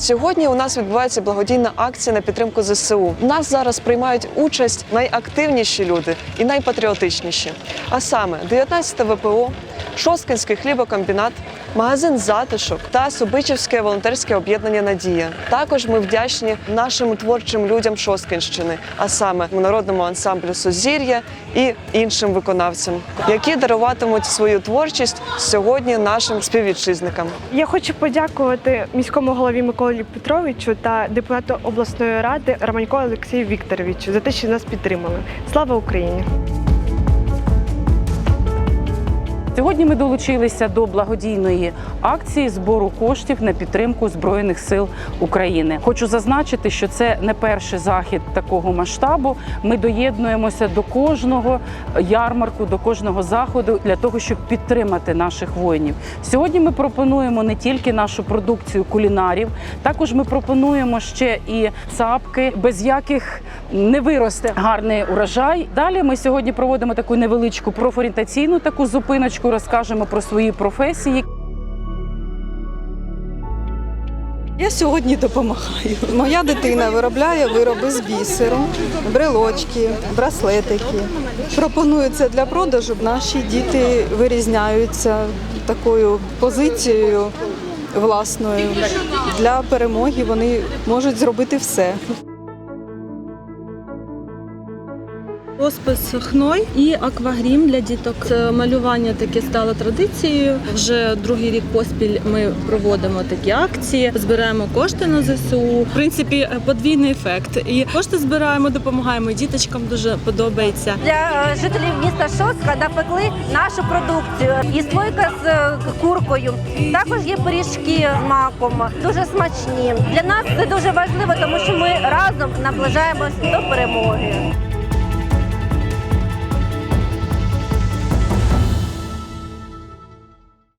Сьогодні у нас відбувається благодійна акція на підтримку ЗСУ. У нас зараз приймають участь найактивніші люди і найпатріотичніші. А саме 19 ВПО, Шосткинський хлібокомбінат, магазин затишок та Субичівське волонтерське об'єднання Надія. Також ми вдячні нашим творчим людям Шосткинщини, а саме народному ансамблю Сузір'я і іншим виконавцям, які даруватимуть свою творчість сьогодні нашим співвітчизникам. Я хочу подякувати міському голові Миколі Петровичу та депутату обласної ради Романько Олексію Вікторовичу за те, що нас підтримали. Слава Україні! Сьогодні ми долучилися до благодійної акції збору коштів на підтримку збройних сил України. Хочу зазначити, що це не перший захід такого масштабу. Ми доєднуємося до кожного ярмарку, до кожного заходу для того, щоб підтримати наших воїнів. Сьогодні ми пропонуємо не тільки нашу продукцію кулінарів, також ми пропонуємо ще і цапки, без яких не виросте гарний урожай. Далі ми сьогодні проводимо таку невеличку профорієнтаційну таку зупиночку, розкажемо про свої професії. Я сьогодні допомагаю. Моя дитина виробляє вироби з бісеру, брелочки, браслетики. Пропоную це для продажу. Наші діти вирізняються такою позицією власною. Для перемоги вони можуть зробити все. Розпис хной і аквагрім для діток. Малювання таке стало традицією. Вже другий рік поспіль ми проводимо такі акції, збираємо кошти на ЗСУ. В принципі, подвійний ефект. І кошти збираємо, допомагаємо. Діточкам дуже подобається. Для е, жителів міста Шостка напекли нашу продукцію. І слойка з е, куркою. Також є пиріжки з маком, дуже смачні. Для нас це дуже важливо, тому що ми разом наближаємось до перемоги.